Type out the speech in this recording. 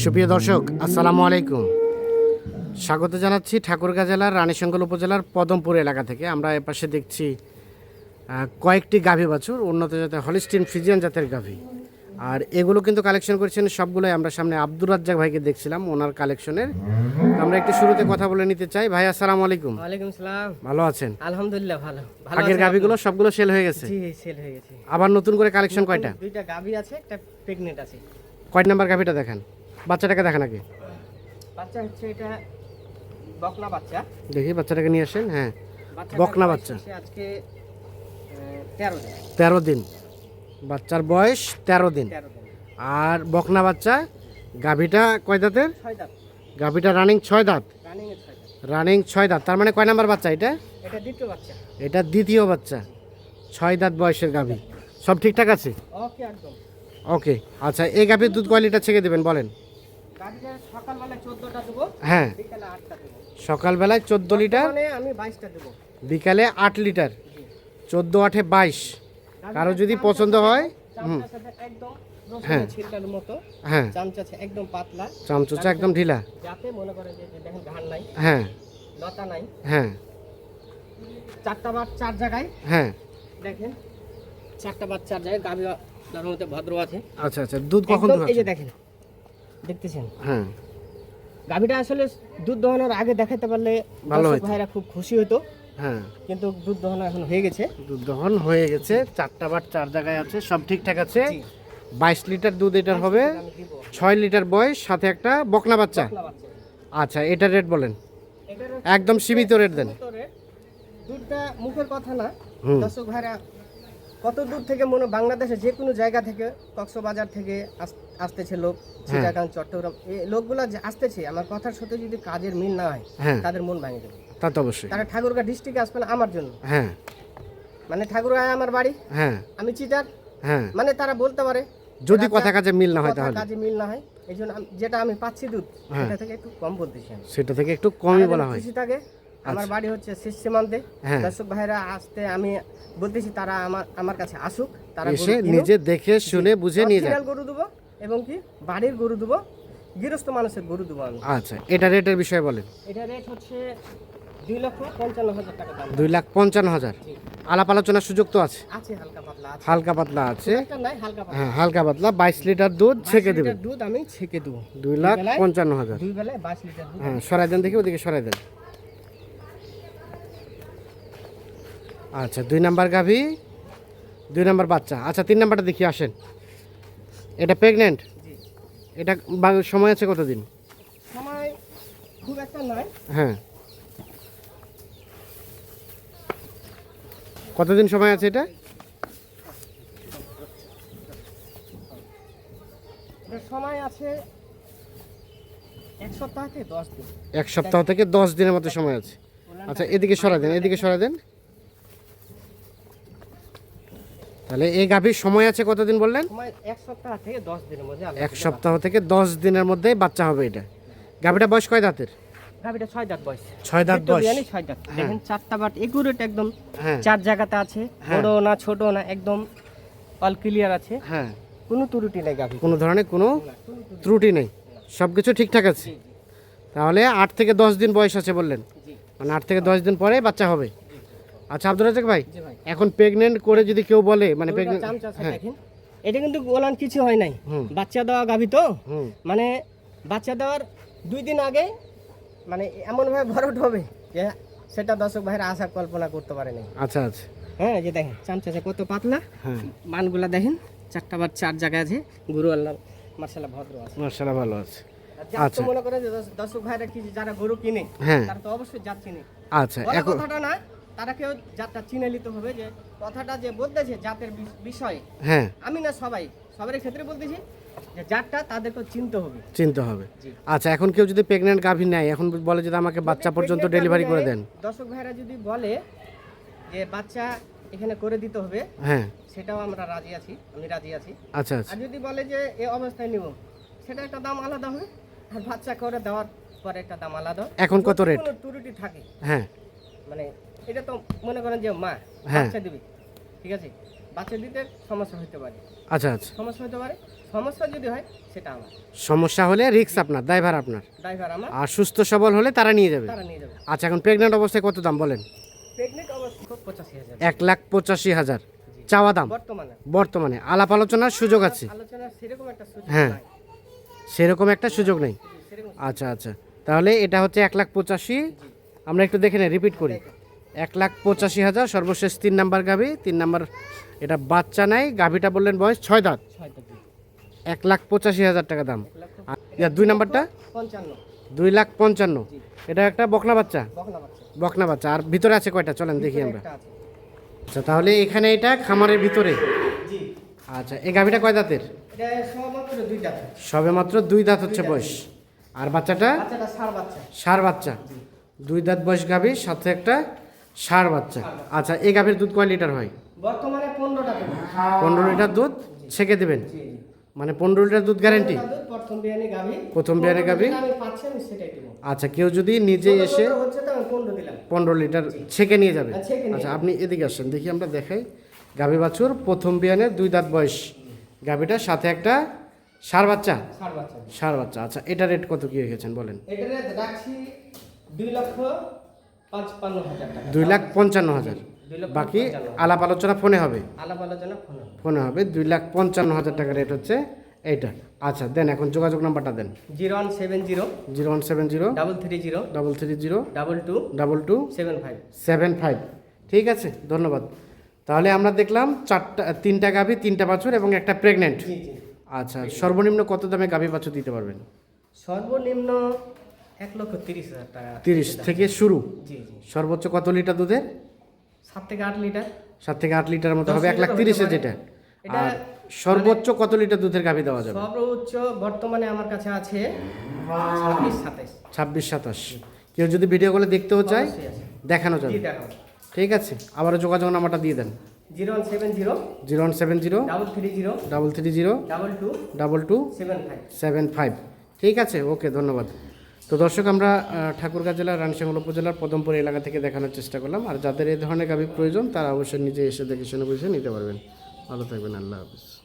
সুপ্রিয় দর্শক আসসালামু আলাইকুম। স্বাগত জানাচ্ছি ঠাকুরগাঁ জেলার রানীশঙ্কল উপজেলার পদমপুর এলাকা থেকে। আমরা এপাশে দেখছি কয়েকটি গাভী বাছুর উন্নত জাতের হলিস্টিন ফিজিয়ান জাতের গাভী। আর এগুলো কিন্তু কালেকশন করেছেন সবগুলোই আমরা সামনে আব্দুর রাজ্জাক ভাইকে দেখছিলাম ওনার কালেকশনের আমরা একটু শুরুতে কথা বলে নিতে চাই। ভাই আসসালামু আলাইকুম। ওয়ালাইকুম সালাম। ভালো আছেন? আলহামদুলিল্লাহ ভালো। আগের গাভীগুলো সবগুলো সেল হয়ে গেছে? জি সেল হয়ে গেছে। আবার নতুন করে কালেকশন কয়টা? দুইটা গাভী আছে একটা প্রেগনেন্ট আছে। কয় নাম্বার গাভীটা দেখেন? বাচ্চাটাকে দেখেন আগে। বাচ্চা হচ্ছে এটা বকনা বাচ্চা। দেখি বাচ্চাটাকে নিয়ে আসেন হ্যাঁ। বকনা বাচ্চা। আজকে তেরো দিন। তেরো দিন। বাচ্চার বয়স তেরো দিন। আর বকনা বাচ্চা গাভীটা কয় দাঁতের? ছয় দাঁত। গাভীটা রানিং ছয় দাঁত। রানিং ছয় দাঁত। রানিং ছয় দাঁত। তার মানে কয় নাম্বার বাচ্চা এটা? এটা দ্বিতীয় বাচ্চা। এটা দ্বিতীয় বাচ্চা। ছয় দাঁত বয়সের গাভী। সব ঠিকঠাক আছে? ওকে একদম। ওকে আচ্ছা এই গাভীর দুধ কয় লিটার ছেঁকে দেবেন বলেন। হ্যাঁ। সকালবেলায় চোদ্দ লিটার বিকালে আট লিটার চোদ্দ আঠে বাইশ। কারও যদি পছন্দ হয় হুম। একদম হ্যাঁ। মতো হ্যাঁ। চামচা একদম পাতলা। একদম ঢিলা। যাতে মনে করেন যে যে দেখেন ঘান নাই হ্যাঁ। লতা নাই। হ্যাঁ। চারটা বার চার জায়গায়। হ্যাঁ। দেখেন চারটা বার চার জায়গায় গাভী তার মধ্যে ভদ্র আছে। আচ্ছা আচ্ছা দুধ কখন এই যে দেখেন দেখতেছেন? হ্যাঁ। গাভীটা আসলে দুধ দহনের আগে দেখাতে পারলে ভালো দর্শক ভাইরা খুব খুশি হতো হ্যাঁ। কিন্তু দুধ দহন এখন হয়ে গেছে। দুধ দহন হয়ে গেছে চারটা বার চার জায়গায় আছে সব ঠিকঠাক আছে। বাইশ লিটার দুধ এটার হবে ছয় লিটার বয়স সাথে একটা বকনা বাচ্চা। আচ্ছা এটা রেট বলেন। একদম সীমিত রেট দেন। দুধটা মুখের কথা না। দর্শক ভাইরা কত দূর থেকে মনে বাংলাদেশে যে কোনো জায়গা থেকে কক্সবাজার থেকে আস- আসতেছে লোক চিটাগাং চট্টগ্রাম এই লোকগুলো যে আসতেছে আমার কথার সাথে যদি কাজের মিল না হয় হ্যাঁ। তাদের মন ভাঙে যাবে। তা তো অবশ্যই। তারা ঠাকুরগাঁ ডিস্ট্রিক্টে আসবে না আমার জন্য। হ্যাঁ। মানে ঠাকুরগাঁ আমার বাড়ি হ্যাঁ। আমি চিটার। হ্যাঁ। মানে তারা বলতে পারে যদি কথা কাজে মিল না হয় তাহলে। কাজে মিল না হয় এই জন্য যেটা আমি পাচ্ছি দুধ হ্যাঁ। সেটা থেকে একটু কম বলতেছি সেটা থেকে একটু কমই বলা হয়। খুশি থাকে আমার আচ্ছা। বাড়ি হচ্ছে শেষ সীমান্তে। হ্যাঁ। দর্শক ভাইরা আসতে আমি বলতেছি তারা আমার আমার কাছে আসুক তারা এসে নিজে দেখে শুনে বুঝে নিয়ে যান। গরু দেবো এবং কি বাড়ির গরু দেবো গৃহস্থ মানুষের গরু দেবো আমি। আচ্ছা এটা রেটের বিষয়ে বলেন। এটা রেট হচ্ছে দুই লক্ষ পঞ্চান্ন হাজার টাকা দাম। দুই লাখ পঞ্চান্ন হাজার। আলাপ আলোচনার সুযোগ তো আছে। আছে হালকা পাতলা আছে। হ্যাঁ হালকা পাতলা। বাইশ লিটার দুধ ছেঁকে লিটার দুধ আমি ছেঁকে দেবো। দুই লাখ পঞ্চান্ন হাজার। হ্যাঁ সরাই দেন দেখি ওদিকে সরাই দেন। আচ্ছা দুই নাম্বার গাভী? দুই নাম্বার বাচ্চা। আচ্ছা তিন নাম্বারটা দেখি আসেন। এটা প্রেগনেন্ট এটা সময় আছে কতদিন? সময় খুব একটা নয়। হ্যাঁ। কতদিন সময় আছে এটা? সময় আছে এক সপ্তাহ থেকে দশ দিন। এক সপ্তাহ থেকে দশ দিনের মতো সময় আছে। আচ্ছা এদিকে সরাই দেন এদিকে সরাই দেন। তাহলে এই গাভীর সময় আছে কতদিন বললেন? এক সপ্তাহ থেকে দশ দিনের মধ্যে এক সপ্তাহ থেকে দশ দিনের মধ্যে বাচ্চা হবে এটা। গাভীটা বয়স কয় দাঁতের? গাভিটা ছয় দাঁত বয়স। ছয় দাঁত বয়স। ছয় দাঁত। দেখেন চারটা বাট একুরেট একদম হ্যাঁ। চার জায়গাতে আছে হ্যাঁ। বড় না ছোট না একদম অল ক্লিয়ার আছে। হ্যাঁ। কোনো ত্রুটি নেই গাভি কোনো ধরনের কোনো ত্রুটি নেই। সব কিছু ঠিকঠাক আছে। তাহলে আট থেকে দশ দিন বয়স আছে বললেন। মানে আট থেকে দশ দিন পরে বাচ্চা হবে। আচ্ছা আব্দুল রাজাক ভাই এখন প্রেগনেন্ট করে যদি কেউ বলে মানে প্রেগনেন্ট হ্যাঁ। এটা কিন্তু গোলান কিছু হয় নাই। বাচ্চা দেওয়া গাভি তো। মানে বাচ্চা দেওয়ার দুই দিন আগে মানে এমনভাবে ভরট হবে যে সেটা দর্শক ভাইয়ের আশা কল্পনা করতে পারে নাই। আচ্ছা আচ্ছা। হ্যাঁ যে দেখেন চামচা কত পাতলা। হ্যাঁ। মানগুলা দেখেন চারটা বার চার জায়গায় আছে। গুরু আল্লাহ মার্শাল্লাহ ভদ্র আছে। মার্শাল্লাহ ভালো আছে। আচ্ছা। মনে করে যে দর্শ- দর্শক ভাইরা কি যারা গরু কিনে হ্যাঁ। তারা তো অবশ্যই জাত চিনে। আচ্ছা এখন কথাটা না তারা কেউ জাতটা চিনে নিতে হবে যে কথাটা যে বলতেছে জাতের বিষ- বিষয়ে। হ্যাঁ। আমি না সবাই সবার ক্ষেত্রে বলতেছি যে জাতটা তাদেরকে চিনতে হবে। চিনতে হবে। আচ্ছা এখন কেউ যদি প্রেগনেন্ট গাভী নেয় এখন বলে যদি আমাকে বাচ্চা পর্যন্ত ডেলিভারি করে দেন। দর্শক ভাইরা যদি বলে যে বাচ্চা এখানে করে দিতে হবে হ্যাঁ। সেটাও আমরা রাজি আছি আমি রাজি আছি। আচ্ছা আচ্ছা। আর যদি বলে যে এই অবস্থায় নিব সেটা একটা দাম আলাদা হবে। আর বাচ্চা করে দেওয়ার পরে একটা দাম আলাদা। এখন কত রেট ত্রুটি থাকে হ্যাঁ। মানে এটা তো মনে করেন যে মা হ্যাঁ। বাচ্চা দিবে ঠিক আছে? বাচ্চা দিতে সমস্যা হতে পারে। আচ্ছা আচ্ছা। সমস্যা হতে পারে। সমস্যা যদি হয় সেটা আমার। সমস্যা হলে রিক্স আপনার ড্রাইভার আপনার। ড্রাইভার আমার। আর সুস্থ সবল হলে তারা নিয়ে যাবে। তারা নিয়ে যাবে। আচ্ছা এখন প্রেগনেন্ট অবস্থায় কত দাম বলেন? প্রেগনেন্ট অবস্থা পঁচাশি হাজার। এক লাখ পঁচাশি হাজার। চাওয়া দাম? বর্তমানে। বর্তমানে। আলাপ আলোচনার সুযোগ আছে। সেরকম একটা সুযোগ হ্যাঁ। সেরকম একটা সুযোগ নেই। আচ্ছা আচ্ছা। তাহলে এটা হচ্ছে এক লাখ পঁচাশি। আমরা একটু দেখে নেই রিপিট করি। এক লাখ পঁচাশি হাজার সর্বশেষ তিন নাম্বার গাভি। তিন নাম্বার এটা বাচ্চা নাই গাভিটা বললেন বয়স ছয় দাঁত। এক লাখ পঁচাশি হাজার টাকা দাম। আর দুই নাম্বারটা? দুই লাখ পঞ্চান্ন। এটা একটা বকনা বাচ্চা? বকনা বাচ্চা। আর ভিতরে আছে কয়টা? চলেন দেখি আমরা। আচ্ছা তাহলে এখানে এটা খামারের ভিতরে? আচ্ছা এই গাভিটা কয় দাঁতের? এটা দুই দাঁত সবে মাত্র দুই দাঁত হচ্ছে বয়স। আর বাচ্চাটা? বাচ্চাটা সার বাচ্চা। দুই দাঁত বয়স গাভী সাথে একটা ষাঁড় বাচ্চা। আচ্ছা এই গাভীর দুধ কয় লিটার হয়? বর্তমানে পনেরো পনেরো লিটার দুধ ছেঁকে দেবেন? মানে পনেরো লিটার দুধ গ্যারেন্টি প্রথম বিয়ানি গাভি। আচ্ছা কেউ যদি নিজে এসে পনেরো লিটার ছেঁকে নিয়ে যাবে। হ্যাঁ, আচ্ছা আপনি এদিকে আসেন দেখি আমরা দেখাই। গাভী বাছুর প্রথম বিয়ানের দুই দাঁত বয়স। গাভীটার সাথে একটা ষাঁড় বাচ্চা? সার বাচ্চা। আচ্ছা এটা রেট কত কি রেখেছেন বলেন? এটা রাখছি দুই লক্ষ দুই লাখ পঞ্চান্ন হাজার। বাকি আলাপ আলোচনা ফোনে হবে? আলাপ আলোচনা ফোন ফোনে হবে। দুই লাখ পঞ্চান্ন হাজার টাকা রেট হচ্ছে এইটা। আচ্ছা দেন এখন যোগাযোগ নাম্বারটা দেন। Zero one seven zero zero one seven zero double three zero double three zero double two double two seven five. Seven five ঠিক আছে ধন্যবাদ। তাহলে আমরা দেখলাম চারটা তিনটা গাভী তিনটা বাছুর এবং একটা প্রেগনেন্ট আচ্ছা সর্বনিম্ন কত দামে গাভী বাছুর দিতে পারবেন? সর্বনিম্ন এক লক্ষ তিরিশ হাজার টাকা তিরিশ থেকে শুরু? জি জি। সর্বোচ্চ কত লিটার দুধের? সাত থেকে আট লিটার। সাত থেকে আট লিটার মতো হবে এক লাখ তিরিশে যেটা। এটা আর সর্বোচ্চ কত লিটার দুধের গাভী দেওয়া যাবে? সর্বোচ্চ বর্তমানে আমার কাছে আছে ছাব্বিশ সাতাশ। কেউ যদি ভিডিও করে দেখতেও চায়। দেখানো যাবে। ঠিক আছে আবারও যোগাযোগ নাম্বারটা দিয়ে দেন। Zero one seven zero zero one seven zero double three zero double three zero double two double two seven five. Seven five. ঠিক আছে ওকে ধন্যবাদ। তো দর্শক, আমরা ঠাকুরগাঁ জেলার রানসাঙ্গল উপজেলার পদমপুর এলাকা থেকে দেখানোর চেষ্টা করলাম। আর যাদের এই ধরনের গাভী প্রয়োজন, তারা অবশ্যই নিজে এসে দেখে শুনে বুঝে নিতে পারবেন। ভালো থাকবেন, আল্লাহ হাফিজ।